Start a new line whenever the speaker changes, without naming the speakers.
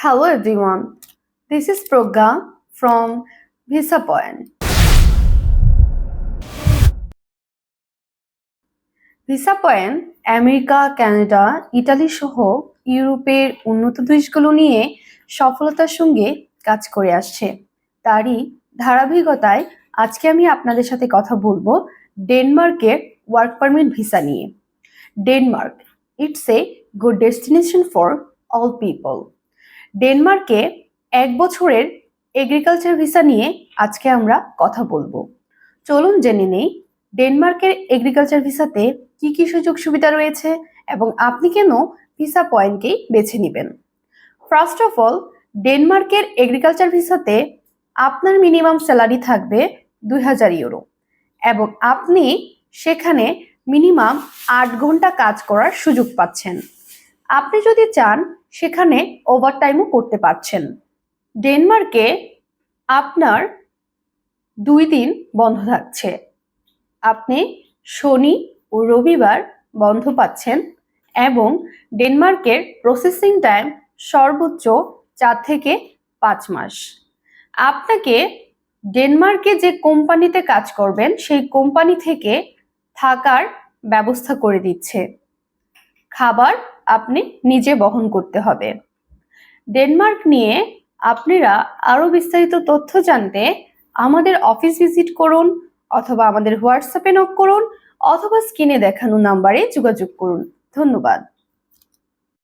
Hello everyone, this is Progga from Visa Point. Visa Point America Canada Italy সহ ইউরোপের উন্নত দেশগুলো নিয়ে সফলতার সঙ্গে কাজ করে আসছে। তারই ধারাবাহিকতায় আজকে আমি আপনাদের সাথে কথা বলব ডেনমার্কের ওয়ার্ক পারমিট ভিসা নিয়ে। Denmark it's a good destination for all people ডেনমার্কে এক বছরের এগ্রিকালচার ভিসা নিয়ে আজকে আমরা কথা বলব। চলুন জেনে নেই, ডেনমার্কের এগ্রিকালচার ভিসাতে কি কি সুযোগ সুবিধা রয়েছে এবং আপনি কেন ভিসা পয়েন্টকেই বেছে নেবেন? ফার্স্ট অফ অল ডেনমার্কের এগ্রিকালচার ভিসাতে আপনার মিনিমাম স্যালারি থাকবে দুই হাজার ইউরো এবং আপনি সেখানে মিনিমাম আট ঘণ্টা কাজ করার সুযোগ পাচ্ছেন। আপনি যদি চান, সেখানে ওভারটাইমও করতে পারছেন। ডেনমার্কে আপনার দুই দিন বন্ধ থাকছে। আপনি শনি ও রবিবার বন্ধ পাচ্ছেন এবং ডেনমার্কের প্রসেসিং টাইম সর্বোচ্চ চার থেকে পাঁচ মাস। আপনাকে ডেনমার্কে যে কোম্পানিতে কাজ করবেন, সেই কোম্পানি থেকে থাকার ব্যবস্থা করে দিচ্ছে। খাবার আপনি নিজে বহন করতে হবে। ডেনমার্ক নিয়ে আপনারা আরও বিস্তারিত তথ্য জানতে আমাদের অফিস ভিজিট করুন অথবা আমাদের হোয়াটসঅ্যাপে নক করুন অথবা স্ক্রিনে দেখানো নাম্বারে যোগাযোগ করুন। ধন্যবাদ।